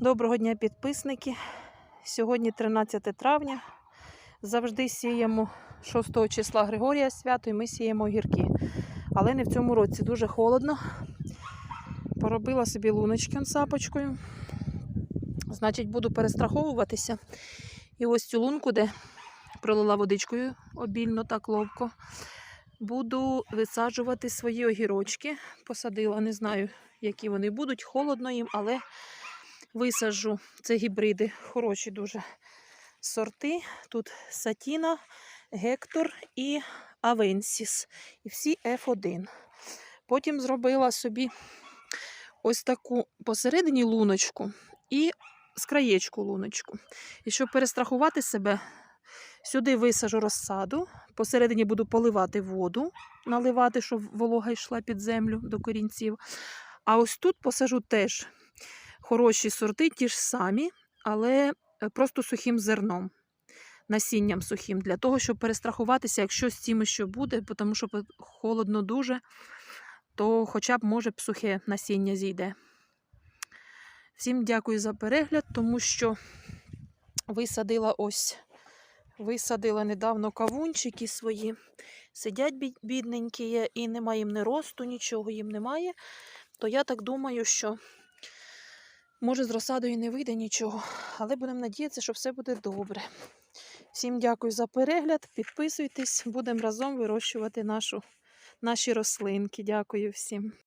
Доброго дня, підписники. Сьогодні 13 травня. Завжди сіємо 6 числа Григорія свято і ми сіємо огірки. Але не в цьому році дуже холодно. Поробила собі луночки сапочкою. Значить, буду перестраховуватися. І ось цю лунку, де пролила водичкою обільно так ловко. Буду висаджувати свої огірочки. Посадила, не знаю, які вони будуть. Холодно їм, але висаджу. Це гібриди, хороші дуже сорти. Тут Сатіна, Гектор і Авенсіс. І всі F1. Потім зробила собі ось таку посередині луночку і з краєчку луночку. І щоб перестрахувати себе, сюди висажу розсаду. Посередині буду поливати воду, наливати, щоб волога йшла під землю до корінців. А ось тут посажу теж хороші сорти, ті ж самі, але е, просто сухим зерном, насінням сухим, для того, щоб перестрахуватися, якщо з цими що буде, тому що холодно дуже, то хоча б може сухе насіння зійде. Всім дякую за перегляд, тому що висадила ось, висадила недавно кавунчики свої. Сидять бідненькі і немає їм не росту, нічого їм немає. То я так думаю, що може з розсадою не вийде нічого, але будемо надіятися, що все буде добре. Всім дякую за перегляд. Підписуйтесь, будемо разом вирощувати нашу, наші рослинки. Дякую всім.